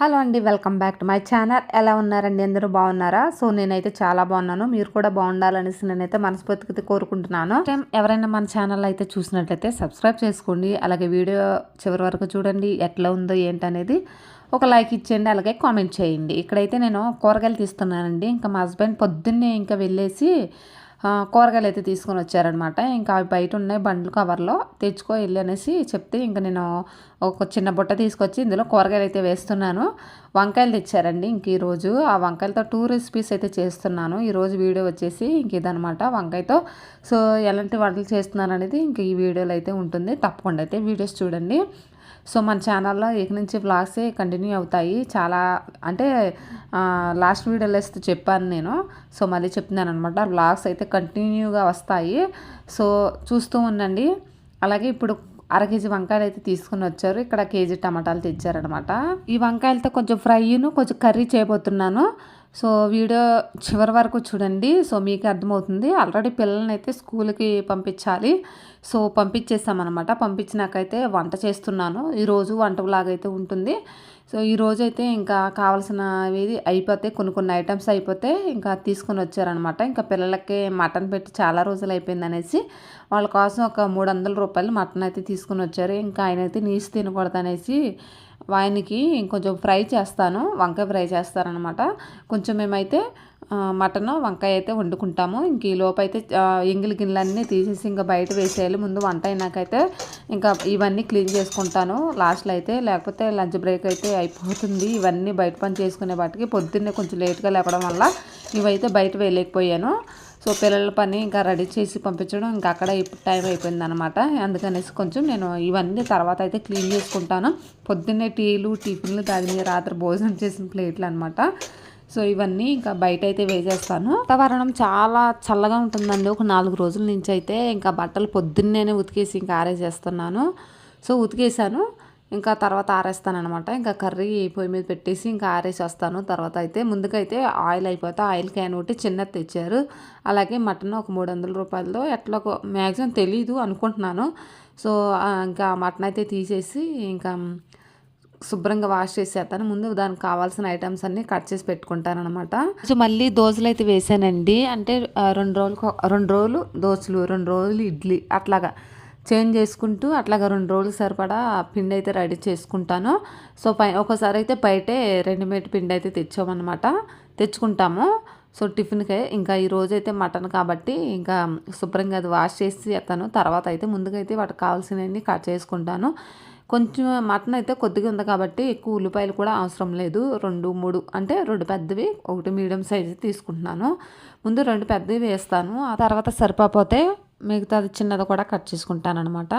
Hello అండి welcome back to my channel. ఎలా ఉన్నారండి? అందరూ బాగున్నారా? సో నేనైతే చాలా బాగున్నాను. మీరు కూడా బాగుండాలనేసి నేనైతే మనస్ఫూర్తిగా కోరుకుంటున్నాను. టైం ఎవరైనా మన ఛానల్ అయితే చూసినట్లయితే సబ్స్క్రైబ్ చేసుకోండి. అలాగే వీడియో చివరి వరకు చూడండి ఎట్లా ఉందో ఏంటనేది ఒక లైక్ ఇచ్చేయండి అలాగే కామెంట్ చేయండి. ఇక్కడైతే నేను కూరగాయలు తీస్తున్నానండి. ఇంకా మా హస్బెండ్ పొద్దున్నే ఇంకా వెళ్ళేసి కూరగాయలు అయితే తీసుకొని వచ్చారనమాట ఇంకా అవి బయట ఉన్నాయి బండ్లు కవర్లో. తెచ్చుకో వెళ్ళి అనేసి చెప్తే ఇంకా నేను ఒక చిన్న బుట్ట తీసుకొచ్చి ఇందులో కూరగాయలు అయితే వేస్తున్నాను. వంకాయలు తెచ్చారండి ఇంక ఈరోజు. ఆ వంకాయలతో టూ రెసిపీస్ అయితే చేస్తున్నాను. ఈరోజు వీడియో వచ్చేసి ఇంక ఇదనమాట వంకాయతో. సో ఎలాంటి వంటలు చేస్తున్నాను అనేది ఇంక ఈ వీడియోలో అయితే ఉంటుంది. తప్పకుండా అయితే వీడియోస్ చూడండి. సో మన ఛానల్లో ఇక నుంచి వ్లాగ్సే కంటిన్యూ అవుతాయి. చాలా అంటే లాస్ట్ వీడియోలో వేస్తే చెప్పాను నేను. సో మళ్ళీ చెప్తున్నాను అనమాట వ్లాగ్స్ అయితే కంటిన్యూగా వస్తాయి. సో చూస్తూ ఉండండి. అలాగే ఇప్పుడు అర కేజీ వంకాయలు అయితే తీసుకుని వచ్చారు. ఇక్కడ కేజీ టమాటాలు తెచ్చారనమాట ఈ వంకాయలతో కొంచెం ఫ్రైను కొంచెం కర్రీ చేయబోతున్నాను. సో వీడియో చివరి వరకు చూడండి. సో మీకు అర్థమవుతుంది. ఆల్రెడీ పిల్లల్ని అయితే స్కూల్కి పంపించాలి. సో పంపించేస్తామన్నమాట పంపించినాకైతే వంట చేస్తున్నాను. ఈరోజు వంట అయితే ఉంటుంది. సో ఈరోజు అయితే ఇంకా కావాల్సినవి అయిపోతే కొన్ని కొన్ని ఐటమ్స్ అయిపోతే ఇంకా తీసుకొని వచ్చారనమాట ఇంకా పిల్లలకి మటన్ పెట్టి చాలా రోజులు అయిపోయింది అనేసి వాళ్ళ కోసం ఒక మూడు వందల రూపాయలు మటన్ అయితే తీసుకుని వచ్చారు. ఇంకా ఆయన అయితే నీసి తినకూడదు అనేసి ఆయనకి ఇంకొంచెం ఫ్రై చేస్తాను వంకాయ ఫ్రై చేస్తారనమాట. కొంచెం మేమైతే మటన్ వంకాయ అయితే వండుకుంటాము. ఇంక ఈ లోపైతే అయితే ఎంగిలి గిన్నెలన్నీ తీసేసి ఇంకా బయట వేసేయాలి. ముందు వంట అయినాకైతే ఇంకా ఇవన్నీ క్లీన్ చేసుకుంటాను. లాస్ట్లో అయితే లేకపోతే లంచ్ బ్రేక్ అయితే అయిపోతుంది. ఇవన్నీ బయట పని చేసుకునే వాటికి పొద్దున్నే కొంచెం లేట్గా లేపడం వల్ల ఇవైతే బయట వేయలేకపోయాను. సో పిల్లల పని ఇంకా రెడీ చేసి పంపించడం ఇంకా అక్కడ టైం అయిపోయింది అనమాట అందుకనేసి కొంచెం నేను ఇవన్నీ తర్వాత అయితే క్లీన్ చేసుకుంటాను. పొద్దున్నే టీలు టిఫిన్లు తాగిన రాత్రి భోజనం చేసిన ప్లేట్లు అనమాట సో ఇవన్నీ ఇంకా బయట అయితే వేసేస్తాను. వాతావరణం చాలా చల్లగా ఉంటుందండి. ఒక నాలుగు రోజుల నుంచి అయితే ఇంకా బట్టలు పొద్దున్నేనే ఉతికేసి ఇంకా ఆరేసేస్తున్నాను. సో ఉతికేసాను. ఇంకా తర్వాత ఆరేస్తానమాట ఇంకా కర్రీ పొయ్యి మీద పెట్టేసి ఇంకా ఆరేసి వస్తాను తర్వాత అయితే ముందుకైతే ఆయిల్ అయిపోతే ఆయిల్ క్యాన్ ఒకటి చిన్నది తెచ్చారు. అలాగే మటన్ ఒక మూడు వందల రూపాయలతో ఎట్లా మ్యాక్సిమం తెలీదు అనుకుంటున్నాను. సో ఇంకా మటన్ అయితే తీసేసి ఇంకా శుభ్రంగా వాష్ చేసేస్తాను. ముందు దానికి కావాల్సిన ఐటమ్స్ అన్నీ కట్ చేసి పెట్టుకుంటాను అనమాట సో మళ్ళీ దోశలు అయితే వేసానండి. అంటే రెండు రోజులు రెండు రోజులు దోశలు రెండు రోజులు ఇడ్లీ అట్లాగా. చేంజ్ చేసుకుంటూ అట్లాగా రెండు రోజులు సరిపడా పిండి అయితే రెడీ చేసుకుంటాను. సో పై ఒకసారి అయితే బయటే రెడీమేడ్ పిండి అయితే తెచ్చామన్నమాట. తెచ్చుకుంటాము. సో టిఫిన్కే ఇంకా ఈ అయితే మటన్ కాబట్టి ఇంకా శుభ్రంగా అది వాష్ చేసి ఎత్తాను తర్వాత అయితే ముందుగా అయితే వాటికి కావాల్సినవన్నీ కట్ చేసుకుంటాను. కొంచెం మటన్ అయితే కొద్దిగా ఉంది కాబట్టి ఎక్కువ ఉల్లిపాయలు కూడా అవసరం లేదు. రెండు మూడు అంటే రెండు పెద్దవి ఒకటి మీడియం సైజు తీసుకుంటున్నాను. ముందు రెండు పెద్దవి వేస్తాను. ఆ తర్వాత సరిపోతే మిగతాది చిన్నది కూడా కట్ చేసుకుంటాను అనమాట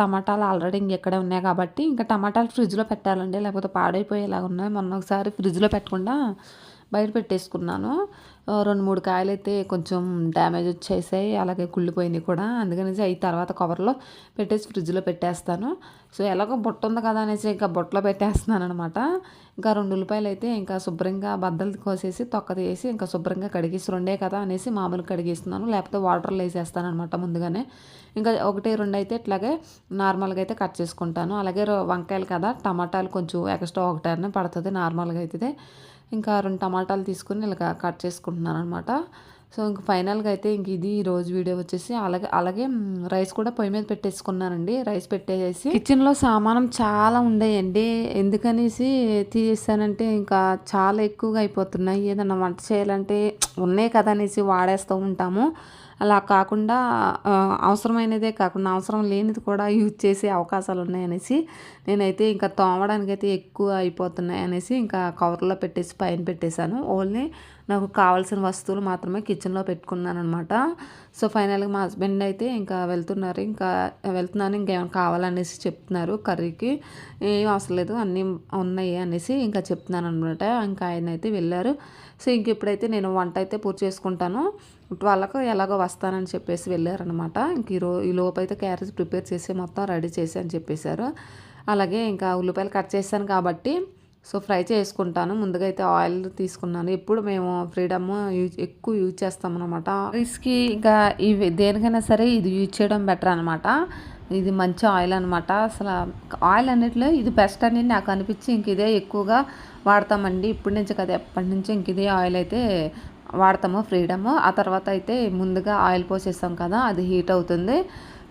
టమాటాలు ఆల్రెడీ ఇంకెక్కడే ఉన్నాయి కాబట్టి ఇంకా టమాటాలు ఫ్రిడ్జ్లో పెట్టాలండి. లేకపోతే పాడైపోయేలాగా ఉన్నాయి. మొన్న ఒకసారి ఫ్రిడ్జ్లో పెట్టకుండా బయట పెట్టేసుకున్నాను. రెండు మూడు కాయలు అయితే కొంచెం డ్యామేజ్ వచ్చేసాయి అలాగే కుళ్ళిపోయినాయి కూడా. అందుకనేసి అవి తర్వాత కవర్లో పెట్టేసి ఫ్రిడ్జ్లో పెట్టేస్తాను. సో ఎలాగో బుట్ట ఉంది కదా అనేసి ఇంకా బుట్టలో పెట్టేస్తున్నాను అనమాట ఇంకా రెండు ఉల్లిపాయలు అయితే ఇంకా శుభ్రంగా బద్దలు కోసేసి తొక్క తీసి ఇంకా శుభ్రంగా కడిగేసి రెండే కదా అనేసి మామూలు కడిగేస్తున్నాను. లేకపోతే వాటర్లో వేసేస్తాను అనమాట ముందుగానే. ఇంకా ఒకటి రెండు అయితే ఇట్లాగే నార్మల్గా అయితే కట్ చేసుకుంటాను. అలాగే వంకాయలు కదా టమాటాలు కొంచెం ఎక్స్ట్రా ఒకటే పడుతుంది నార్మల్గా అయితే ఇంకా రెండు టమాటాలు తీసుకుని ఇలా కట్ చేసుకుంటున్నాను అనమాట సో ఇంక ఫైనల్గా అయితే ఇంక ఇది రోజు వీడియో వచ్చేసి అలాగే అలాగే రైస్ కూడా పొయ్యి మీద పెట్టేసుకున్నానండి. రైస్ పెట్టేసి కిచెన్లో సామానం చాలా ఉండేయండి. ఎందుకనేసి తీసేసానంటే ఇంకా చాలా ఎక్కువగా అయిపోతున్నాయి. ఏదన్నా వంట చేయాలంటే ఉన్నాయి కదా అనేసి వాడేస్తూ ఉంటాము. అలా కాకుండా అవసరమైనదే కాకుండా అవసరం లేనిది కూడా యూజ్ చేసే అవకాశాలు ఉన్నాయనేసి నేనైతే ఇంకా తోమడానికైతే ఎక్కువ అయిపోతున్నాయి అనేసి ఇంకా కవర్లో పెట్టేసి పైన పెట్టేశాను. ఓన్లీ నాకు కావాల్సిన వస్తువులు మాత్రమే కిచెన్లో పెట్టుకున్నాను అనమాట సో ఫైనల్గా మా హస్బెండ్ అయితే ఇంకా వెళ్తున్నారు. ఇంకా వెళ్తున్నాను ఇంకేమైనా కావాలనేసి చెప్తున్నారు కర్రీకి ఏం అవసరం లేదు అన్నీ ఉన్నాయి అనేసి ఇంకా చెప్తున్నాను అనమాట ఇంకా ఆయన అయితే వెళ్ళారు. సో ఇంక ఇప్పుడైతే నేను వంట అయితే పూర్తి చేసుకుంటాను. వాళ్ళకు ఎలాగో వస్తానని చెప్పేసి వెళ్ళారనమాట ఇంక ఈరో ఈ లోపు అయితే క్యారేజ్ ప్రిపేర్ చేసి మొత్తం రెడీ చేసి అని చెప్పేశారు. అలాగే ఇంకా ఉల్లిపాయలు కట్ చేశాను కాబట్టి సో ఫ్రై చేసుకుంటాను. ముందుగా అయితే ఆయిల్ తీసుకున్నాను. ఎప్పుడు మేము ఫ్రీడమ్ యూజ్ ఎక్కువ యూజ్ చేస్తాం అనమాట రిస్కి ఇంకా ఇవి దేనికైనా సరే ఇది యూజ్ చేయడం బెటర్ అనమాట ఇది మంచి ఆయిల్ అనమాట అసలు ఆయిల్ అన్నిట్లో ఇది బెస్ట్ అని నాకు అనిపించి ఇంక ఇదే ఎక్కువగా వాడతామండి. ఇప్పటి నుంచి కదా ఎప్పటి నుంచి ఇంక ఇదే ఆయిల్ అయితే వాడతాము ఫ్రీడమ్. ఆ తర్వాత అయితే ముందుగా ఆయిల్ పోసేస్తాం కదా అది హీట్ అవుతుంది.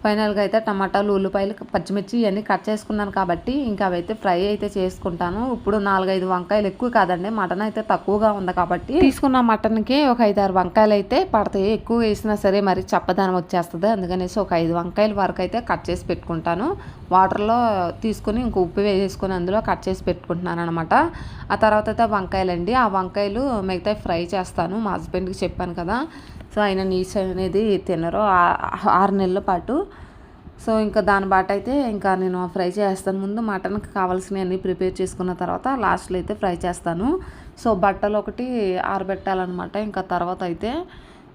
ఫైనల్గా అయితే టమాటాలు ఉల్లిపాయలు పచ్చిమిర్చి ఇవన్నీ కట్ చేసుకున్నాను కాబట్టి ఇంకా అవైతే ఫ్రై అయితే చేసుకుంటాను. ఇప్పుడు నాలుగైదు వంకాయలు ఎక్కువ కాదండి మటన్ అయితే తక్కువగా ఉంది కాబట్టి తీసుకున్న మటన్కి ఒక ఐదు ఆరు వంకాయలు అయితే పడతాయి. ఎక్కువ వేసినా సరే మరి చప్పదనం వచ్చేస్తుంది. అందుకనేసి ఒక ఐదు వంకాయల వరకు అయితే కట్ చేసి పెట్టుకుంటాను. వాటర్లో తీసుకుని ఇంక ఉప్పు వేసేసుకొని అందులో కట్ చేసి పెట్టుకుంటున్నాను అనమాట ఆ తర్వాత అయితే వంకాయలండి. ఆ వంకాయలు మిగతా ఫ్రై చేస్తాను. మా హస్బెండ్కి చెప్పాను కదా. సో ఆయన నీచు అనేది తినరు. ఆరు నెలల పాటు. సో ఇంకా దాని బాట అయితే ఇంకా నేను ఫ్రై చేస్తాను. ముందు మటన్కి కావాల్సినవన్నీ ప్రిపేర్ చేసుకున్న తర్వాత లాస్ట్లో అయితే ఫ్రై చేస్తాను. సో బట్టలు ఒకటి ఆరబెట్టాలన్నమాట. ఇంకా తర్వాత అయితే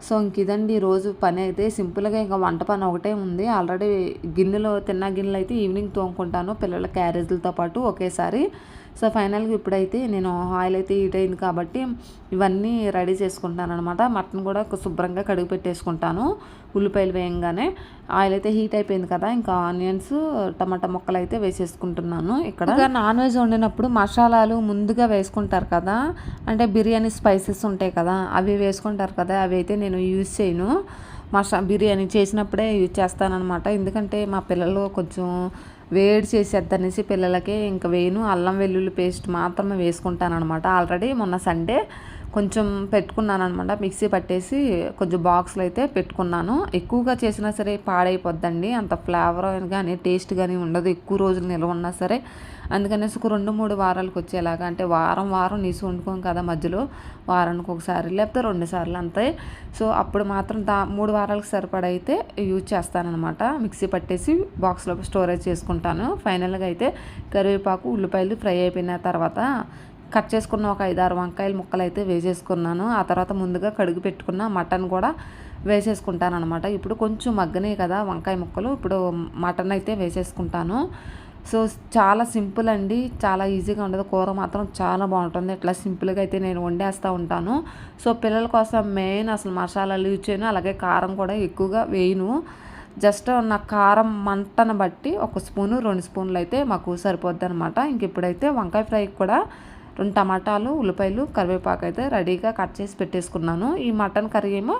సో ఇంక ఇదండి రోజు పని అయితే. సింపుల్గా ఇంకా వంట పని ఒకటే ఉంది. ఆల్రెడీ గిన్నెలో తిన్న గిన్నెలు అయితే ఈవినింగ్ తోముకుంటాను. పిల్లల క్యారేజీలతో పాటు ఒకేసారి. సో ఫైనల్గా ఇప్పుడైతే నేను ఆయిల్ అయితే హీట్ అయింది కాబట్టి ఇవన్నీ రెడీ చేసుకుంటాను అనమాట మటన్ కూడా శుభ్రంగా కడుగు పెట్టేసుకుంటాను. ఉల్లిపాయలు వేయంగానే ఆయిల్ అయితే హీట్ అయిపోయింది కదా ఇంకా ఆనియన్స్ టమాటా ముక్కలు అయితే వేసేసుకుంటున్నాను ఇక్కడ. నాన్ వెజ్ వండినప్పుడు మసాలాలు ముందుగా వేసుకుంటారు కదా అంటే బిర్యానీ స్పైసెస్ ఉంటాయి కదా అవి వేసుకుంటారు కదా అవి అయితే నేను యూజ్ చేయను. మసా బిర్యానీ చేసినప్పుడే యూజ్ చేస్తానన్నమాట. ఎందుకంటే మా పిల్లలు కొంచెం వేడి చేసేద్దనేసి పిల్లలకి ఇంకా వేయను అల్లం వెల్లుల్లి పేస్ట్ మాత్రమే వేసుకుంటాను అనమాట ఆల్రెడీ మొన్న సండే కొంచెం పెట్టుకున్నాను అనమాట మిక్సీ పట్టేసి కొంచెం బాక్స్లో అయితే పెట్టుకున్నాను. ఎక్కువగా చేసినా సరే పాడైపోద్దండి. అంత ఫ్లేవర్ కానీ టేస్ట్ కానీ ఉండదు. ఎక్కువ రోజులు నిల్వ ఉన్నా సరే. అందుకనేసి ఒక రెండు మూడు వారాలకు వచ్చేలాగా అంటే వారం వారం నీసు వండుకోం కదా మధ్యలో. వారానికి ఒకసారి లేకపోతే రెండు సార్లు అంతే. సో అప్పుడు మాత్రం దా మూడు వారాలకు సరిపడైతే యూజ్ చేస్తానమాట మిక్సీ పట్టేసి బాక్స్లో స్టోరేజ్ చేసుకుంటాను. ఫైనల్గా అయితే కరివేపాకు ఉల్లిపాయలు ఫ్రై అయిపోయిన తర్వాత కట్ చేసుకున్న ఒక ఐదారు వంకాయల ముక్కలు అయితే వేసేసుకున్నాను. ఆ తర్వాత ముందుగా కడుగు పెట్టుకున్న మటన్ కూడా వేసేసుకుంటాను అనమాట ఇప్పుడు కొంచెం మగ్గనే కదా వంకాయ ముక్కలు. ఇప్పుడు మటన్ అయితే వేసేసుకుంటాను. సో చాలా సింపుల్ అండి. చాలా ఈజీగా ఉండదు. కూర మాత్రం చాలా బాగుంటుంది. ఇట్లా సింపుల్గా అయితే నేను వండేస్తూ ఉంటాను. సో పిల్లల కోసం మెయిన్ అసలు మసాలాలు యూజ్ చేయను అలాగే కారం కూడా ఎక్కువగా వేయను. జస్ట్ నా కారం మంటను బట్టి ఒక స్పూను రెండు స్పూన్లు అయితే మాకు సరిపోద్ది అనమాట ఇంక ఇప్పుడైతే వంకాయ ఫ్రై కూడా రెండు టమాటాలు ఉల్లిపాయలు కరివేపాకు అయితే రెడీగా కట్ చేసి పెట్టేసుకున్నాను. ఈ మటన్ కర్రీ ఏమో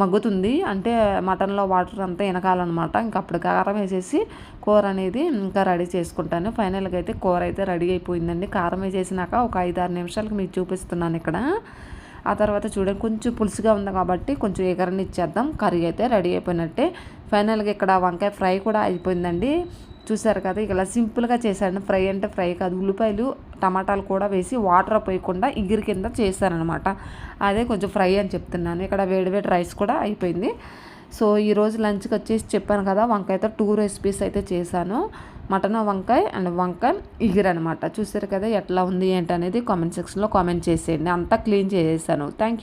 మగ్గుతుంది. అంటే మటన్లో వాటర్ అంతా వెనకాలన్నమాట. ఇంకా అప్పుడు కారం వేసేసి కూర అనేది ఇంకా రెడీ చేసుకుంటాను. ఫైనల్గా అయితే కూర అయితే రెడీ అయిపోయిందండి. కారం వేసేసినాక ఒక ఐదు ఆరు నిమిషాలకు మీకు చూపిస్తున్నాను ఇక్కడ. ఆ తర్వాత చూడండి కొంచెం పులుసుగా ఉంది కాబట్టి కొంచెం ఎగరని ఇచ్చేద్దాం కర్రీ అయితే రెడీ అయిపోయినట్టే. ఫైనల్గా ఇక్కడ వంకాయ ఫ్రై కూడా అయిపోయిందండి. చూసారు కదా ఇలా సింపుల్గా చేశాను. ఫ్రై అంటే ఫ్రై కాదు ఉల్లిపాయలు టమాటాలు కూడా వేసి వాటర్ పోయకుండా ఇగిరి కింద చేశానమాట అదే కొంచెం ఫ్రై అని చెప్తున్నాను. ఇక్కడ వేడివేడి రైస్ కూడా అయిపోయింది. సో ఈరోజు లంచ్కి వచ్చేసి చెప్పాను కదా వంకాయతో టూ రెసిపీస్ అయితే చేశాను. మటన్ వంకాయ అండ్ వంకాయ ఇగిరి అనమాట చూసారు కదా ఎట్లా ఉంది ఏంటి అనేది కామెంట్ సెక్షన్లో కామెంట్ చేసేయండి. అంతా క్లీన్ చేసేసాను. థ్యాంక్